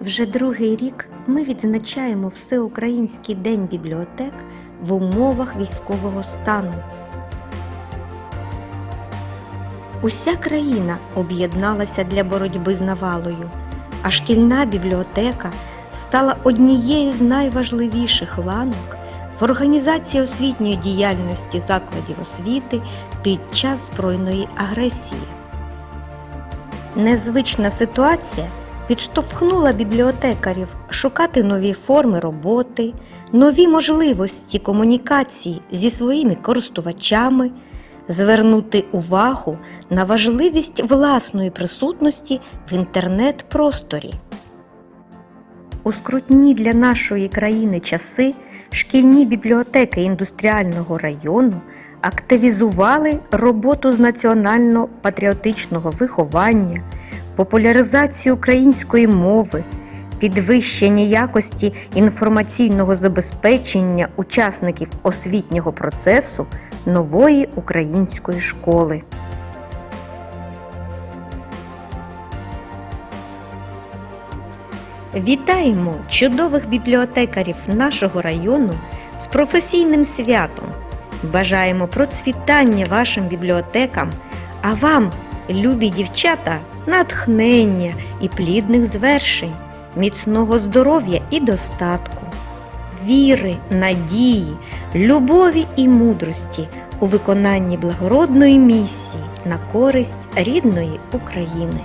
Вже другий рік ми відзначаємо Всеукраїнський день бібліотек в умовах військового стану. Уся країна об'єдналася для боротьби з навалою, а шкільна бібліотека стала однією з найважливіших ланок в організації освітньої діяльності закладів освіти під час збройної агресії. Незвична ситуація підштовхнула бібліотекарів шукати нові форми роботи, нові можливості комунікації зі своїми користувачами, звернути увагу на важливість власної присутності в інтернет-просторі. У скрутні для нашої країни часи шкільні бібліотеки індустріального району активізували роботу з національно-патріотичного виховання, популяризацію української мови, підвищення якості інформаційного забезпечення учасників освітнього процесу нової української школи. Вітаємо чудових бібліотекарів нашого району з професійним святом. Бажаємо процвітання вашим бібліотекам, а вам, любі дівчата, натхнення і плідних звершень, міцного здоров'я і достатку, віри, надії, любові і мудрості у виконанні благородної місії на користь рідної України.